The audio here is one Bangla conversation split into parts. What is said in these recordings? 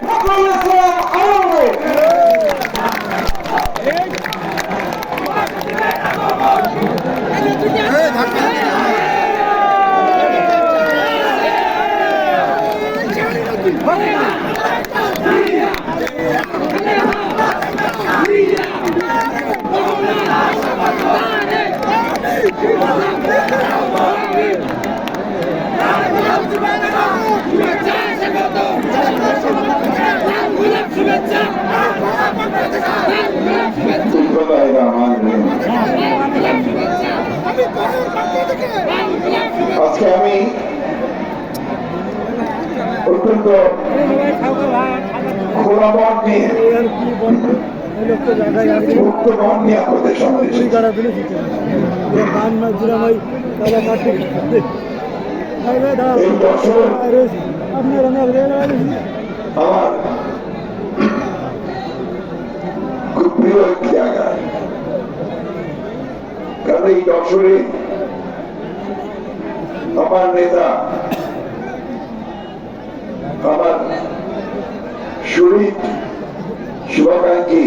Vamos আজকে আমি অত্যন্ত খোলা মন নিয়ে মুক্ত মন নিয়ে আপনাদের সামনে এসেছি। এই বছর আমার এই যশোরে আমার নেতা আমার শরীর শুভাকাঙ্ক্ষী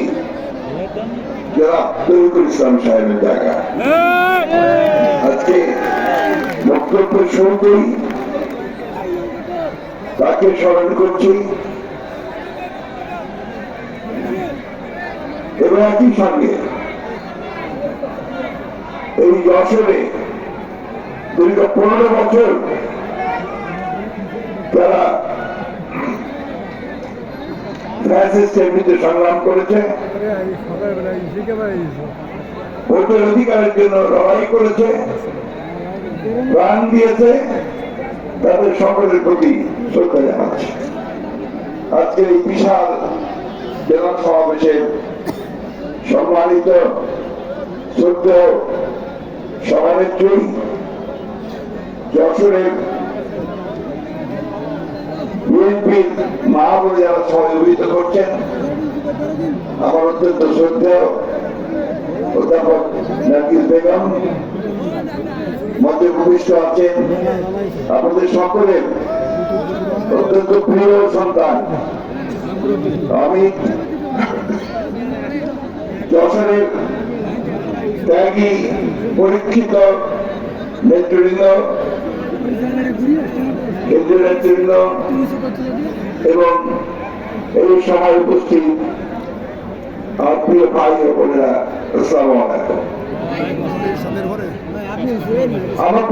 শুরুতেই তাকে স্মরণ করছি এবং একই সঙ্গে এই যশোরে দীর্ঘ পনেরো বছর তারা সংগ্রাম করেছে, ভোটের অধিকারের জন্য লড়াই করেছে, প্রাণ দিয়েছে, তাদের সকলের প্রতি শ্রদ্ধা জানাচ্ছে। আজকের এই বিশাল জেলা সমাবেশের সম্মানিত শ্রদ্ধ সভানেত্রী যশোরের বিএনপির মা বলে যারা সহযোগিতা করছেন। আমার অত্যন্ত শ্রদ্ধেয় অধ্যাপক নার্গিস বেগম। মধ্যে ভূমিষ্ঠ আছেন আপনাদের সকলের অত্যন্ত প্রিয় সন্তান। আমি যশোরের ত্যাগী পরীক্ষিত নেতৃবৃন্দ, কেন্দ্রীয় নেতৃবৃন্দ এবং এই সভায় উপস্থিত আমার ভাই আমার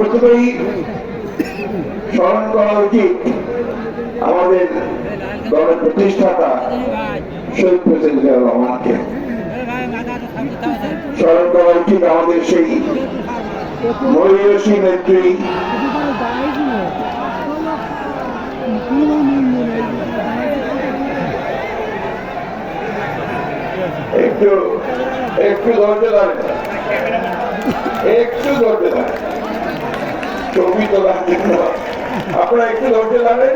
স্মরণ করা উচিত আমাদের দলের প্রতিষ্ঠাতা শহীদ প্রেসিডেন্ট রহমানকে। স্মরণ করা উচিত আমাদের সেই মহিষী নেত্রী। একটু একটু ধৈর্য ধরেন একটু ধৈর্য ধরেন ছবি তোলার আপনারা একটু ধৈর্য ধরেন।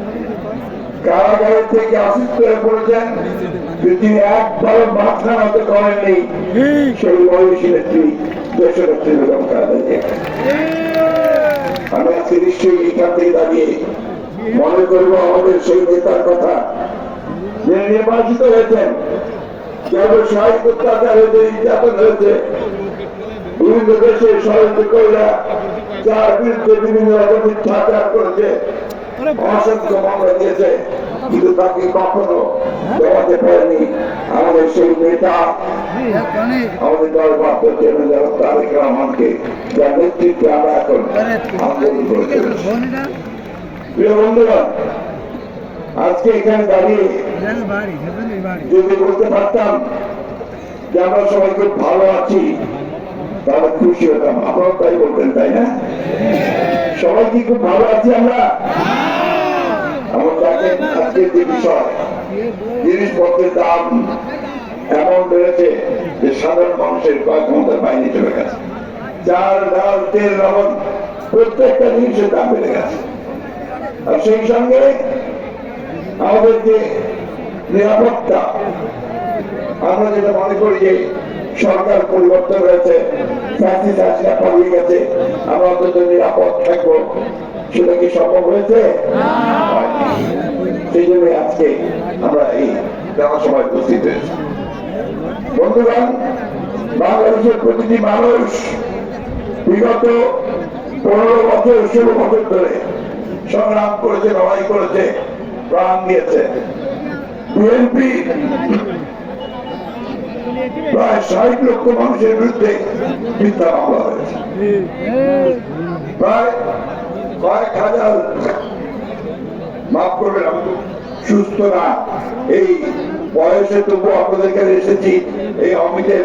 কারাগারের থেকে অসুস্থ হয়ে পড়েছেন তিনি একবারও মাথা নত করেননি। সেই বয়সী নেত্রী দেশনেত্রী বেগম খালেদা আমি আজকে নিশ্চয়ই এখান থেকে দাঁড়িয়ে। মনে করব আমাদের সেই নেতার কথা। যিনি নির্বাচিত হয়েছেন কেবল সাহিত্য অত্যাচার হয়েছে নির্যাতন হয়েছে, বিভিন্ন দেশে ষড়যন্ত্র কইরা যার বিরুদ্ধে বিভিন্ন রকম মিথ্যাচার করেছে অসংখ্য মামলা দিয়েছে কিন্তু তাকে কখনো পারেনি। আমাদের সেই নেতা আমাদের দল চেয়ারম্যান যারা তারেক রহমানকে যার নেতৃত্বে আমরা এখন আন্দোলন করে প্রিয় বন্ধুরা আজকে এখানে দাঁড়িয়ে যদি বলতে পারতাম যে আমরা সবাই খুব ভালো আছি তাহলে খুশি হতাম। আপনারাও তাই বলতেন তাই না? সবাই কি খুব ভালো আছি আমরা? আমার দেখেন আজকের যে বিষয়, জিনিসপত্রের দাম এমন বেড়েছে যে সাধারণ মানুষের কয়েক ক্ষমতার বাইরে চলে গেছে। চাল ডাল, তেল, লবণ প্রত্যেকটা জিনিসের দাম বেড়ে গেছে। আর সেই সঙ্গে আমাদের যে নিরাপত্তা, আমরা যেটা মনে করি যে সরকার পরিবর্তন হয়েছে ফ্যাসিস হাসিনা পালিয়ে গেছে, আমরা অন্তত নিরাপদ থাকব। সেটা কি সম্ভব হয়েছে। সেই জন্য আজকে আমরা এই জনসভায় উপস্থিত হয়েছি। বন্ধুগণ, বাংলাদেশের প্রতিটি মানুষ বিগত পনেরো বছর, ষোলো বছর ধরে সংগ্রাম করেছে, লড়াই করেছে, প্রাণ দিয়েছে। বিএনপি প্রায় ষাট লক্ষ মানুষের বিরুদ্ধে মিথ্যা মামলা হয়েছে। প্রায় কয়েক হাজার মাফ করবেন এই বয়সে তবু আপনাদের কাছে এসেছি, এই অমিতের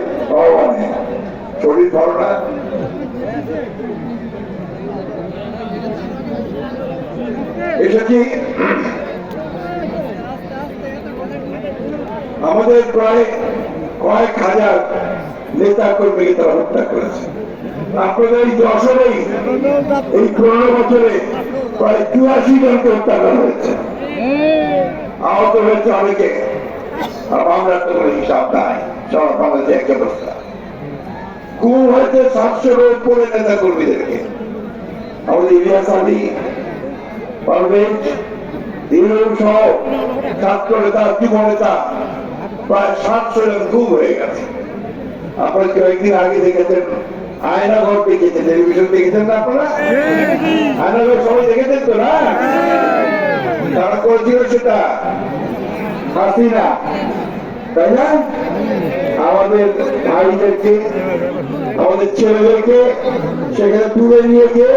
শরীর না? এসেছি। আমাদের প্রায় কয়েক হাজার নেতা কর্মীকে তারা হত্যা করেছে। আপনাদের এই যশোরেই, এই পনেরো বছরে প্রায় চুরাশি জনকে হত্যা করা হয়েছে আহত হয়েছে অনেকে। আমরা তো হিসাব নাই। সব বাংলাদেশে এক অবস্থা গুম সাতশো জন গুম হয়ে গেছে। আপনারা কয়েকদিন আগে দেখেছেন? আয়না ঘর দেখেছেন টেলিভিশন দেখেছেন না আপনারা? আয়না ঘর সবাই দেখেছেন তো না? তারা করেছিল সেটা। হাসিনা তাই না? আমাদের ভাইদেরকে আমাদের ছেলেদেরকে সেখানে তুলে নিয়ে গিয়ে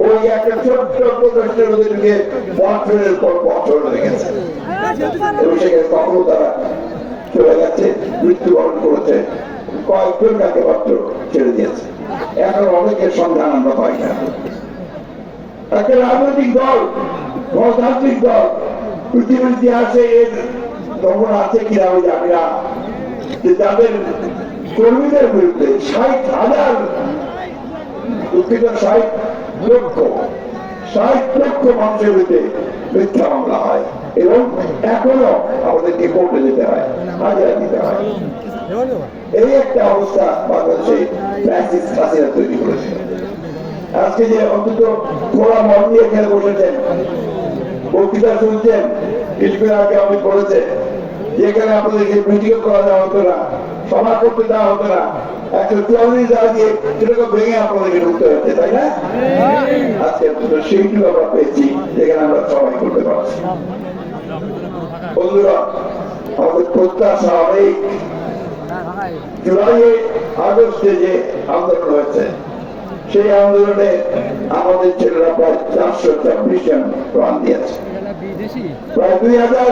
ওই একটা ছোট্ট প্রদর্শনের ওদেরকে বছরের পর বছর লেগেছে। এবং সেখানে কখনো তারা চলে গেছে মৃত্যুবরণ করেছে। কয়েকজন কাকে মাত্র ছেড়ে দিয়েছে। এখন অনেকের সন্ধান আমরা পাই না। একটা রাজনৈতিক দল, গণতান্ত্রিক দল পৃথিবীর ইতিহাসে এর নমুনা আছে কিনা আমি জানি না। যে তাদের কর্মীদের বিরুদ্ধে ষাট হাজার ষাট লক্ষ ষাট লক্ষ মানুষের বিরুদ্ধে মিথ্যা মামলা হয়। এখনও আমাদেরকে কোর্টে যেতে হয় হাজারা দিতে হয়। এই একটা অবস্থা বাংলাদেশে হাসিনা তৈরি করেছে। আজকে যে অন্তত খোলা মন নিয়ে এখানে বসেছেন বক্তৃতা শুনছেন কিছুদিন আগে আমি বলেছে যেখানে আপনাদেরকে মিটিং করা দেওয়া হতো না সভা করতে দেওয়া হতো না একশো চুয়াল্লিশ দেওয়া দিয়ে সেটাকে ভেঙে আপনাদেরকে ঢুকতে হচ্ছে তাই না? আজকে অন্তত সেইটুকু আমরা পেয়েছি যেখানে আমরা সবাই করতে পারছি। বন্ধুরা, আমাদের প্রত্যাশা অনেক। জুলাই আগস্টে যে আন্দোলন হয়েছে, সেই আন্দোলনে আমাদের ছেলেরা প্রায় চারশো ছাব্বিশ জন প্রাণ দিয়েছে। প্রায় দুই হাজার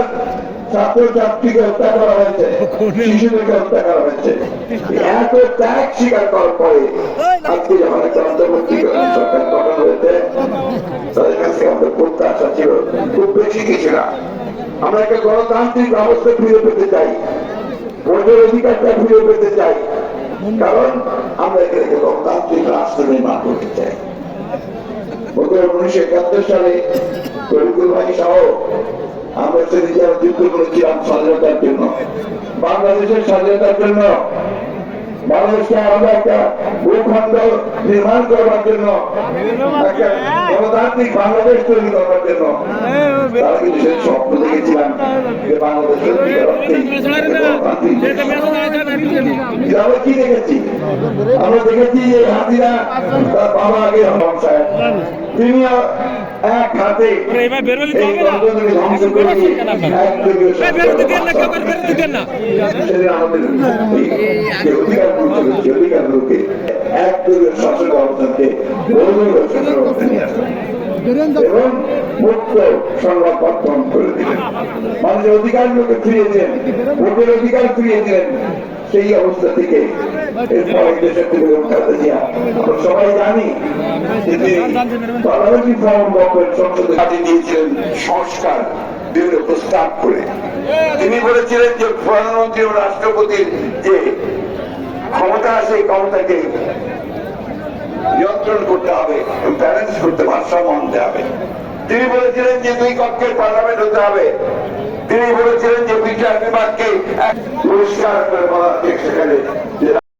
ছাত্র ছাত্রীকে হত্যা করা হয়েছে, শিশুদেরকে হত্যা করা হয়েছে। এত ত্যাগ স্বীকার করার পরে আজকে যখন একটা অন্তর্বর্তী সরকার গঠন হয়েছে, তাদের কাছে আমাদের প্রত্যাশা ছিল, খুব বেশি কিছু না। আমরা একটা গণতান্ত্রিক ব্যবস্থা ফিরে পেতে চাই। ভোটের অধিকারটা ফিরে পেতে চাই। কারণ আমরা এখানে গণতান্ত্রিক রাষ্ট্র নির্মাণ করতে চাই। উনিশশো একাত্তর সালে তরিকুল ভাই সহ আমরা যুদ্ধ করেছিলাম স্বাধীনতার জন্য। বাংলাদেশের স্বাধীনতার জন্য বাংলাদেশকে আমরা একটা ভূখণ্ড নির্মাণ করবার জন্য একটা গণতান্ত্রিক বাংলাদেশ তৈরি করবার জন্য। তারা কিন্তু সেই স্বপ্ন দেখেছিলাম যে বাংলাদেশ সত্যিকার গণতান্ত্রিক কি দেখেছি? আমরা দেখেছি যে হাতিরা তার বাবা আগে রহমান সাহেব তিনি এক হাতে এই এই এই শাসক অবস্থানকে শাসক অবস্থানে নিয়ে এবং মুক্ত সংবাদ মাধ্যম করে দিলেন। মানুষের অধিকারগুলোকে ফিরিয়ে দিলেন ভোটের অধিকার ফিরিয়ে দিলেন সেই অবস্থা থেকে তিনি সংস্কার বিভিন্ন প্রস্তাব করে তিনি বলেছিলেন যে প্রধানমন্ত্রী ও রাষ্ট্রপতির যে ক্ষমতা সেই ক্ষমতাকে নিয়ন্ত্রণ করতে হবে ব্যালেন্স করতে ভারসাম্য আনতে হবে তিনি বলেছিলেন যে দুই কক্ষের পার্লামেন্ট হতে হবে। তিনি বলেছিলেন যে বিচার বিভাগকে পরিষ্কার করে বলা সেখানে।